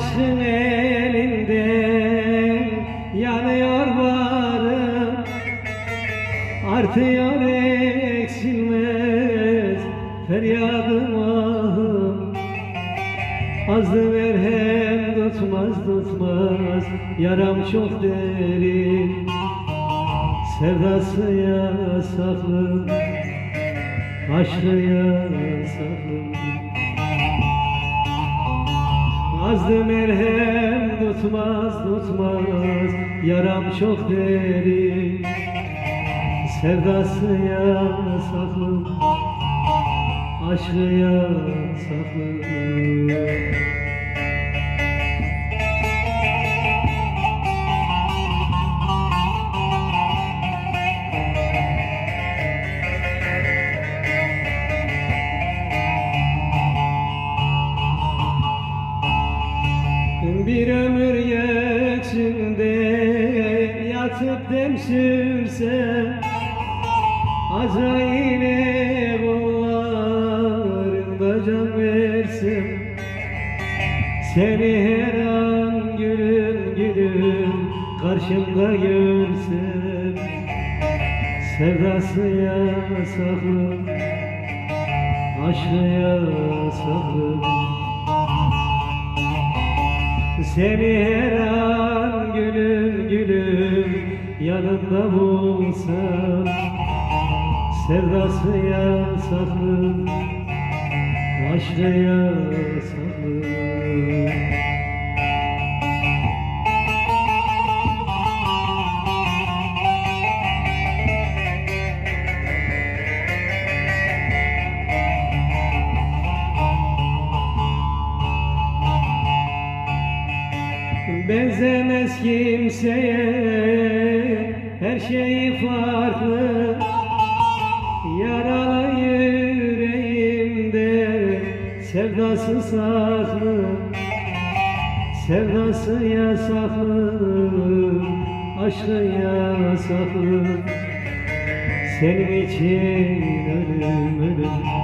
ateşin elinden yanıyor varım. Artıyor eksilmez feryadım ahım. Azdı merhem tutmaz tutmaz. Yaram çok derin. Sevdası yasaklı, aşkı yasaklı. Azdı merhem tutmaz tutmaz. Yaram çok derin. Sevdası yasaklı Aşkı yasaklı Bir ömür göksünde yatıp dem sürsem Azrail'e kollarında can versem Seni her an gülüm gülüm karşımda görsem Sevdası yasaklı, aşkı yasaklı seni her an gülüm gülüm yanımda bulsam Sevdası yasaklı, aşkı yasaklı Benzemez kimseye Her şey farklı. Yaralı yüreğimde Sevdası saklı Sevdası yasaklı Aşkı yasaklı. Senin için ölüm ölüm